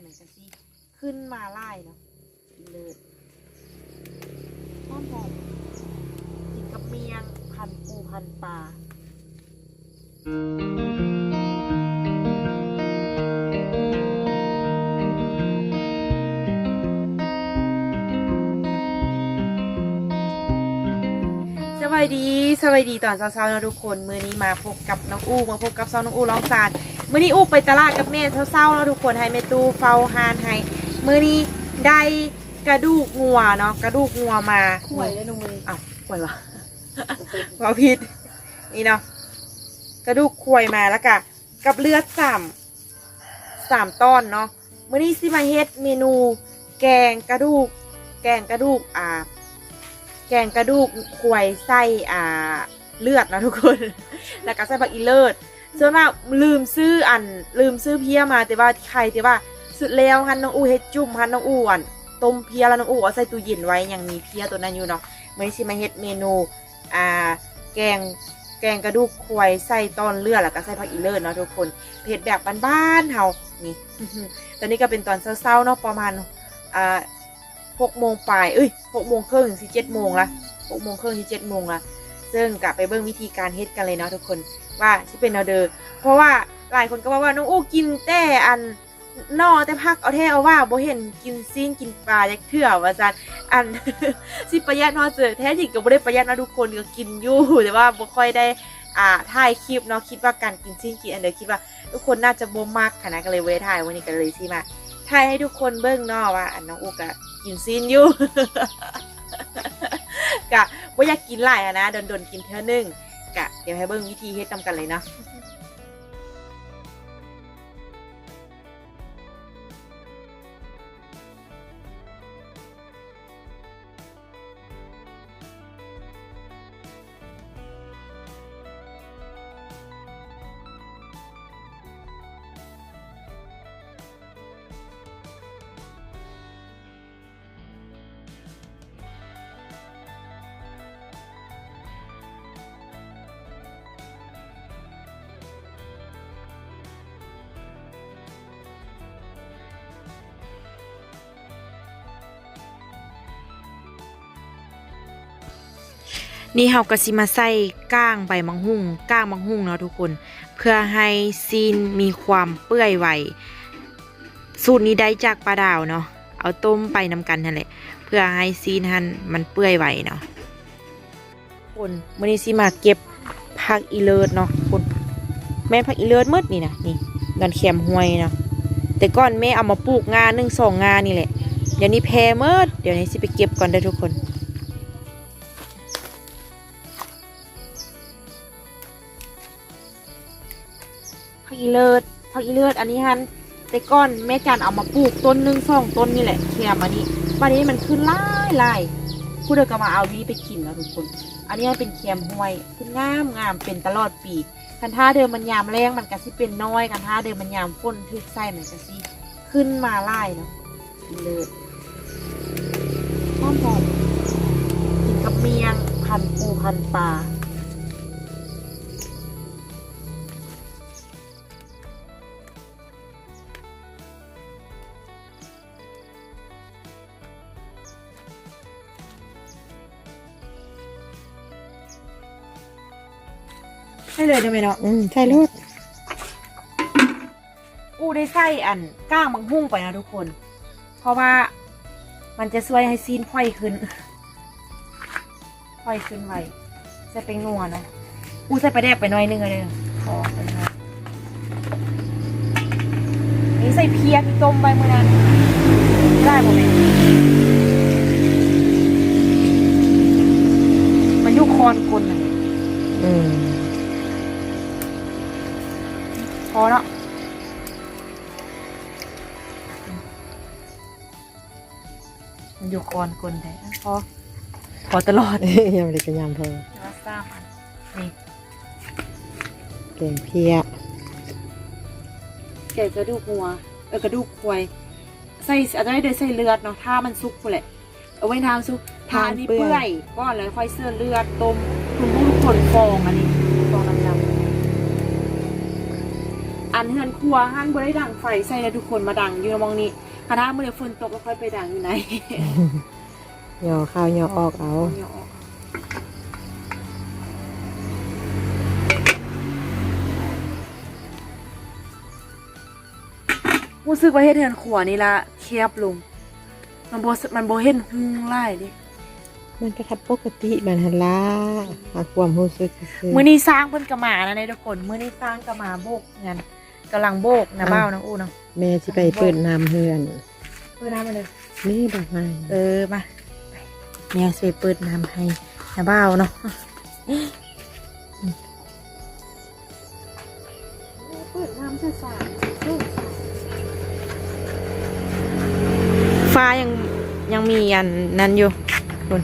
เหมือนกันสิขึ้นมาไล่เนาะเลิศหอมหอมกินกับเมียงพันปูพันปลา วัสดีสวัสดีตอนเช้าๆนะทุกคนมื้อนี้มาพบกับน้องอู้มาพบกับซองน้องอู้ร้องสารมื้อนี้อู้ไปตลาดกับแม่เช้าๆแล้วทุกคนให้แม่ตู้เฝ้าหานให้มื้อนี้ได้กระดูกงัวเนาะกระดูกงัวมาข่วยแล้วน้องมืออ้าวขวยวะว่าผิดนี่เนาะกระดูกควายมาแล้วก็กับเลือดสามสามตอนเนาะมื้อนี้สิมาเฮ็ดเมนู แกงกระดูก แกงกระดูกอ่า แกงกระดูกควยไส้อ่าเลือดนะทุกคน แล้วก็ใส่ผักอีเลิศส่วนมากลืมซื้ออันลืมซื้อเพี้ยมาแต่ว่าใครแต่ว่าสุดแล้วฮันน้องอูเฮ็ดจุ่มฮันน้องอูอันต้มเพี้ยแล้วน้องอูเอาใส่ตู้เย็นไว้ยังมีเพี้ยตัวนั้นอยู่เนาะไม่ใช่มาเฮ็ดเมนูอ่าแกงแกงกระดูกควายใส่ตอนเลือดแล้วก็ใส่ผักอีเลิศเนาะทุกคนเผ็ดแบบบ้านๆเฮานี่ ตอนนี้ก็เป็นตอนเช้าๆเนาะประมาณอ่า หกโมงปลายเอ้ยหกโมงครึ่งสิเจ็ดโมงละหกโมงครึ่งสิเจ็ดโมงละซึ่งกลับไปเบิ่งวิธีการเฮ็ดกันเลยเนาะทุกคนว่าสิเป็นแนวเดอเพราะว่าหลายคนก็ว่าว่าน้องอู้กินแต่อันนอแต่พักเอาแท้เอาว่าบ่เห็นกินซีนกินปลาจักเทื่อว่าซั่นอันสิประหยัดนาะเจอแท้จริงก็บ่ได้ประหยัดนะทุกคนก็กินอยู่แต่ว่าบ่ค่อยได้อ่าถ่ายคลิปเนาะคิดว่าการกินซีนกินอันเดอคิดว่า ทุกคนน่าจะบ่มักขนาดก็เลยเว้ถ่ายวันนี้ก็เลยสิมาถ่ายให้ทุกคนเบิ่งเนาะว่าอันน้องอุกอะ กินซีนอยู่ กะว่าอยากกินหลายอะนะโดนๆกินเท่านึงกะเดี๋ยวให้เบิ่งวิธีเฮ็ดตากันเลยเนาะ นี่เฮาก็สิมาใส่ก้างใบมังหุ่งก้างมังหุ่งเนาะทุกคน เพื่อให้ซีนมีความเปื่อยไวสูตรนี้ได้จากปลาดาวเนาะเอาต้มไปนำกันนั่นแหละ เพื่อให้ซีนหันมันเปื่อยไวเนาะคนมื้อนี้สิมาเก็บผักอีเลิศเนาะคนแม่ผักอีเลิศมืดนี่นะนี่ดอนแคมห้วยเนาะแต่ก่อนแม่เอามาปลูกงานหนึ่งสองงานนี่แหละเดี๋ยวนี้แพรเมิดเดี๋ยวนี้สิไปเก็บก่อนได้ทุกคน เลิศผักอีเลิศอันนี้ฮันแต่ก้อนแม่จันเอามาปลูกต้นหนึ่งสองต้นนี่แหละแคมอันนี้วันนี้มันขึ้นไล่ไล่ผู้เดินก็มาเอาวีไปกินแล้วทุกคน อันนี้เป็นแคมห้วยขึ้นงามงามเป็นตลอดปีกันท่าเดิมมันยามแรงมันก็สิเป็นน้อยกันท่าเดิมมันยามฝนทึกไส้มันก็สิขึ้นมาไล่เนาะเลิศหอมหอมกินกับเมียงพันปูพันปลา เลยได้ไหมเนาะอืมใช่ลูกกูได้ใส่อันก้างมังหุ่งไปนะทุกคน เพราะว่ามันจะช่วยให้ซีนพ่อยขึ้นพ่อยขึ้นไวใส่เป็นนัวเนาะกูใส่ไปลาแดกไปหน่อยนึงเลยพอไปหน่อยนี่ใส่เพียที่ต้มไปเมื่อนั้นได้หมดเลยมันอยุคอนคนน่ะอืม พอเนาะมันอยู่ก่อนกลนได้อะพอพอตลอดยังไม่ได้กระยำพอแล้วสามอันนี่เก่งเพียแกะกระดูกหัวเออกระดูกควายใส่อาจจะได้เดใส่เลือดเนาะถ้ามันซุกกูแหละเอาไว้น้ำซุกถ้าอันนี้เปื่อยก้อนเลยค่อยเสื้อเลือดต้มคุณผู้คนฟองอันนี้ ฟองน้ำดำอันนเฮือนครัวหันบ่ได้ดังไฟใส่แล้วทุกคนมาดังอยู่มองนี้คณะมื้อนี้ฝนตกก็ค่อยไปดังอยู่ไหนหยอเข้าวหยอออกเอาเดี๋ยวออกรู้สึกว่าเฮ็ดเฮือนครัวนี่ละแคบลง มันบ่มันบ่เห็นหุงไล่ดิมันก็ทับปกติมันหันละหาความรู้สึกซื่อมื้อนี้สร้างเพิ่นก็มานะในทุกคนมื้อนี้สร้างก็มาโบกงาน กำลังโบกนะบ้าวนะอู้เนาะแม่สิไปเปิดน้ำเฮือน เปิดน้ำมาเลยนี่ดอกไม้เออมาแม่สิไปเปิดน้ำให้นะบ้าวเนาะเปิดน้ำใส่สารฟ้ายังยังมีอันนั้นอยู่คุณ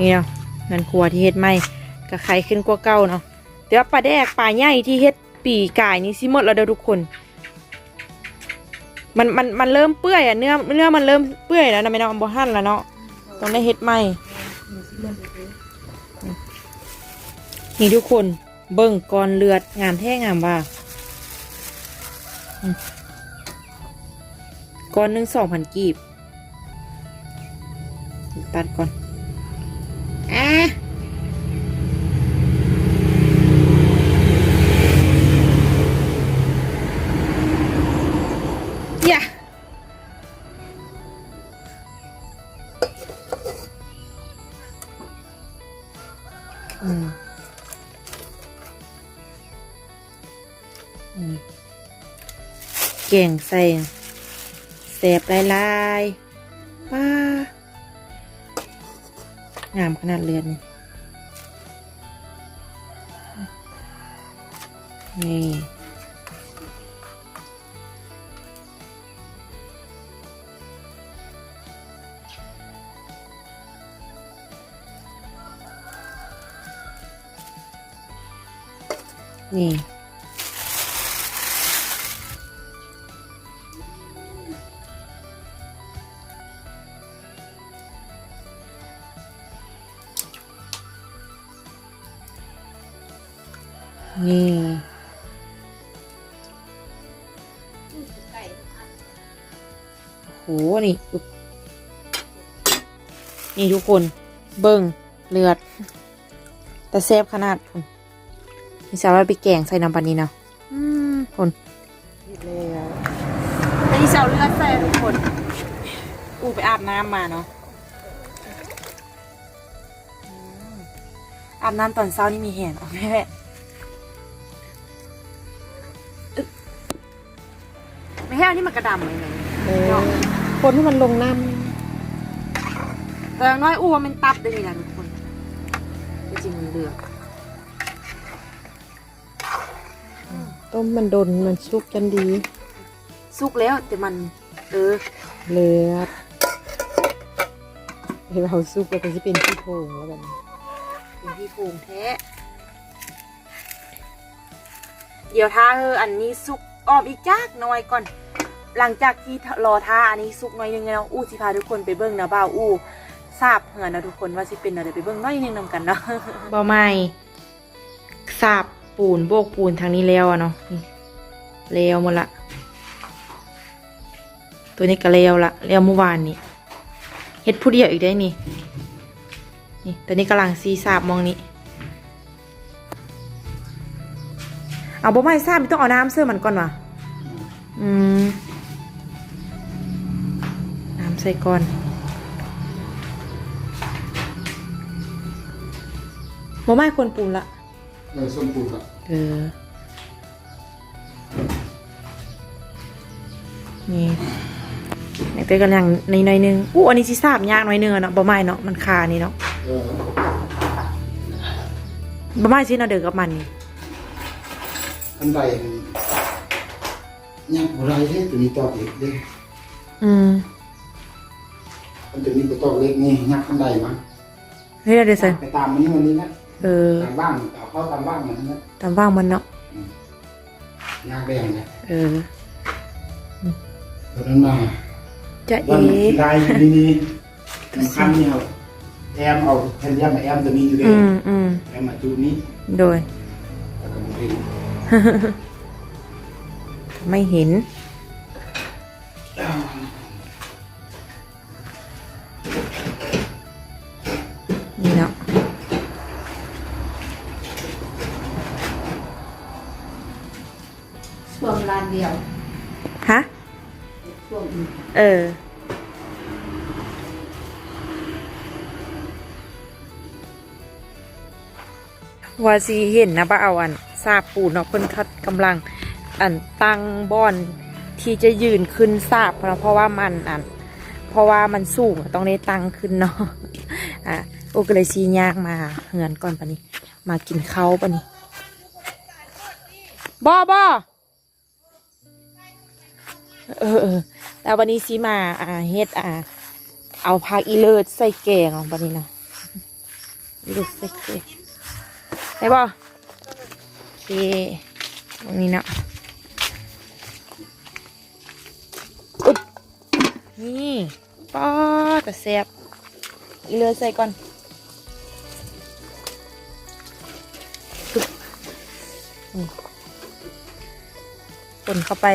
นี่เนาะนั่นครัวที่เฮ็ดใหม่ก็ไข่ขึ้นกว่าเก่าเนาะแต่ว่าปลาแดกปลาใหญ่ที่เฮ็ดปีกายนี่สิหมดแล้วเด้อทุกคน มันมันมันเริ่มเปื่อยอะเนื้อเนื้อมันเริ่มเปื่อยแล้วนะไม่เนาะบ่หั่นแล้วเนาะต้องได้เฮ็ดใหม่นี่ทุกคนเบิ่งก่อนเลือดงามแท้งามว่าก้อนหนึ่งสองพันกีบ ตัดก่อน อะอย่าอืมอืมเก่งใส่แสบลายลายๆป้า งามขนาดเลือน นี่นี่ โอ้โหนี่อุ๊บนี่ทุกคน เบิ่งเลือด แต่แซ่บขนาดคุณนี่สาวเราไปแกงใส่น้ำปลานี้เนาะอืมคนแล้วอันนี้สาวเลือดใส่ทุกคน อูไปอาบน้ำมาเนาะอืมอาบน้ำตอนเช้านี่มีแหนออกไหมแม่ ห้อันนี้มันกระดำเลยเนี่ยเออคนที่มันลงน้แต่อย่างน้อยอู้ว่ามันตับได้นี่แหละทุกคนจริงๆมันเลือกำต้มมันดนมันสุกจันดีสุกแล้วแต่มันเออเลือดเราสุกแล้วก็จะเป็นที่โพงแล้วกันเป็นที่โป่งแท้เดี๋ยวท้าเอออันนี้สุกอ้อมอีกจักหน้อยก่อน หลังจากที่รอท้าอันนี้สุกน้อยนึงแล้วอู้สิพาทุกคนไปเบิ้งนะบ่าวอู้ทราบเหมือนะทุกคนว่าสิเป็นอะไรไปเบิ้งน้อยนึงนำกันเนาะบ่ไม่ทราบปูนโบกปูนทางนี้แล้วอะเนาะนี่แล้วหมดละ ตัวนี้ก็แล้วละแล้วเมื่อวานนี้เฮ็ดผู้เดียวอีกได้นี่นี่ตัวนี้กำลังซีสาบมองนี้เอาบ่ไม่ทราบไม่ต้องเอาน้ำเสื้อมันก่อนวะอืม ใส่ก่อนบ่ไม่ควรปรุงละเออส้มปูนอะเออ นี่นี่เป็นกันอย่างในหน่อยๆนึงอู้อันนี้ซีสาบยากหน่อยนึงอะเนาะบ่ไม่เนาะมันคานี่เนาะเออบ่ไม่ซีเนาะเดือกับมันนี่อันใดยังบ่ไรเด้ตัวนี้ตอกเล็กเด้อืม อันตัวนี้ก็ตอกเล็กนี่ยักอันใดมั้งเฮ้ยเดี๋ยวเซนไปตามมันนี่มันนี่นะเออตามบ้างเอาเข้าตามบ้างมันนะตามว่างมันเนาะยากแดงนะเออตัวนั้นมาจะเอวันลายอยู่นี่นี่สำคัญเนี่ยครับแอมเอาแผ่นเดียมมาแอมตัวนี้อยู่เด้อืมอืมแอมมาจูดนี้โดยแล้วก็มาเห็นไม่เห็นนี่ เดียวฮะช่วงเออ ว่าสีเห็นนะบ่าเอาอันซาบปูนเนาะเพิ่นคัดกำลังอันตั้งบอนที่จะยืนขึ้นซาบเพราะเพราะว่ามันอัน เพราะว่ามันสูงอะต้องได้ตั้งขึ้นเนาะอะโอก็เลยซียากมาเหือนก่อนปะนี้ มากินข้าวปะนี้บอบอ เออเออแล้ววันนี้ซีมา อ่าเฮ็ดอ่า เอาผักอีเลิศใส่แกงเอาปะนี้นะอีเลิศใส่แกงได้บอโอเคตรงนี้เนาะอุ๊บนี่ป้าแต่แซ่บอีเลิศใส่ก่อนปึ๊บนี่คนเข้าไป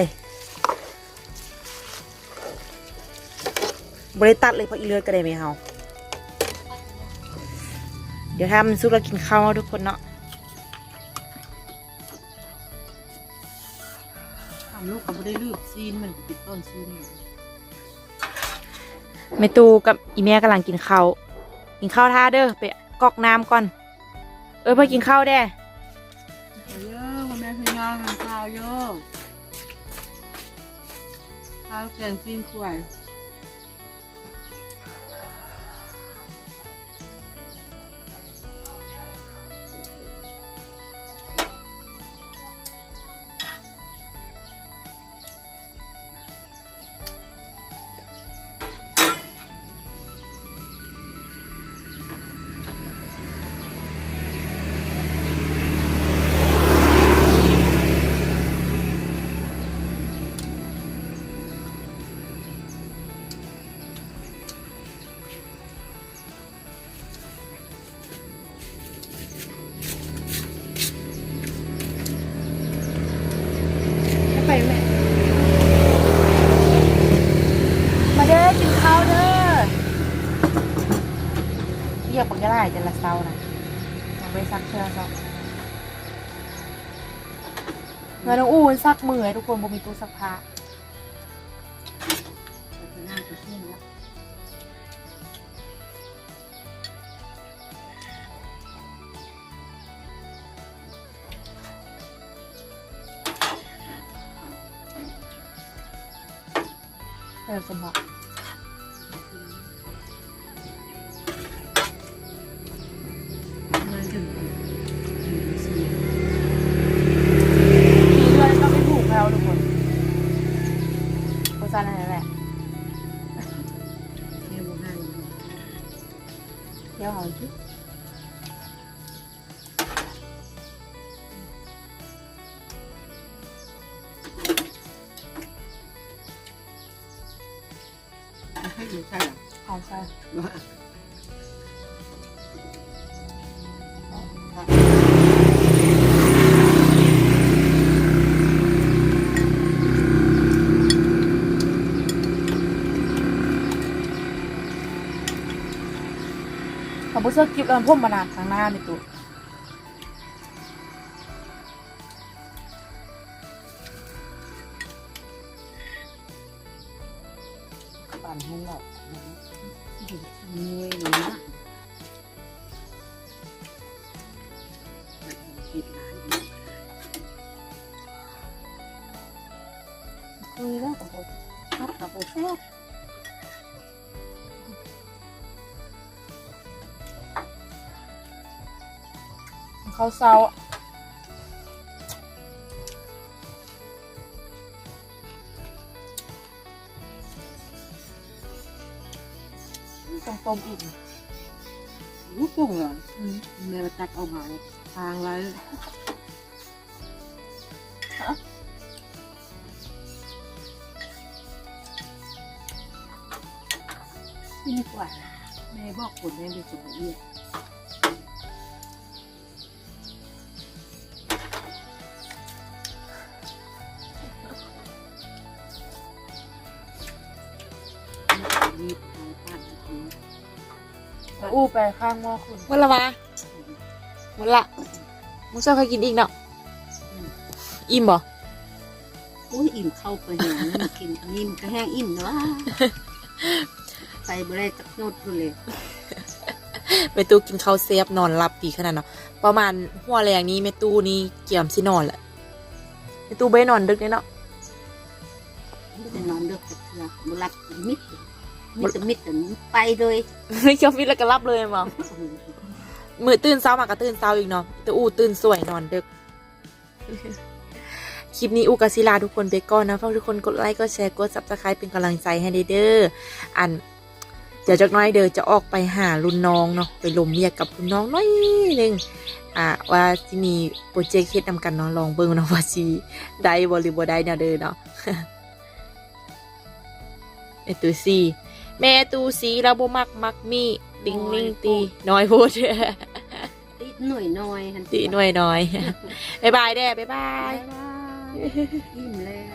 บริตัดเลยเพราะอีเลือดก็ได้ไหมเฮาเดี๋ยวถ้ามันซุกเรากินข้าวเนาะทุกคนเนาะทำลูกก็ไม่ได้ลืบซีนมันติดต้นซีนแม่ตูกับอีแม่กำลังกินข้าวกินข้าวท่าเด้อไปกอกน้ำก่อน เออเพื่อกินข้าวแด้เยอะพ่อแม่พี่น้องทานข้าวเยอะข้าวแกงซีนขวาย ไปซักเสื้อซักเงินน้องอู้มันซักมือทุกคนบ่มีตู้ซักผ้าหน้าจะซีนแล้วเออสมบัติ เสื้อกิบแล้วมันพ่มมานานทางหน้าในตัวปั่นให้หลอกมวยหนูนะคุยแล้วกับผมครับกับโอ ขาเศร้าต้องต้มอีกลูกปุ่งเหรอแม่มาตักเอามาทางไรนี่ดีกว่าแม่บอกคนแม่เป็นคนละเอียด อู้ไปข้างหม้อคุณวันละวะวันละมุซ่าเคยกินอีกเนาะอิ่มบ่อุ้ยอิ่มเข้าไปหานี่มากินอันนี้มันก็แห้งอิ่มเนาะไปบ่ได้จักโนดพุ่นเลยเมตูกินข้าวเซฟนอนหลับดีขนาดเนาะประมาณหัวแรงนี้เมตูนี่เกี่ยมสินอนแหละเมตูไม่ได้นอนดึกเลยเนาะไม่ได้นอนเด้อแต่เถื่อบ่รับมิด มิดแต่มิดแต่ไปเลยเกี่ยวฟิตแล้วก็รับเลยมั้งมือตื่นเช้ามาก็ตื่นเช้าอีกเนาะแต่อูตื่นสวยนอนดึกคลิปนี้อูกบศิลาทุกคนไปก่อนนะฝากทุกคนกดไลค์กดแชร์กดซับสไครป์เป็นกำลังใจให้เด้ออันเดี๋ยวจากหน้อยเด้อจะออกไปหารุ่นน้องเนาะไปลมเมียกับรุ่นน้องน้อยหนึงอ่าว่าที่มีโปรเจกต์เฮ็ดนำกันเนาะลองเบิ่งเนาะว่าสิได้บ่หรือบ่ได้เนาะเด้อเนาะไอตูซี แม่ตูซีเราบ่มักมักมีติงลิงตีน้อยพูดติดหน่วยน้อยหันตีหน่วยน้อยบ๊ายบายเด้บ๊ายบาบายยบายอิ่มแล้ว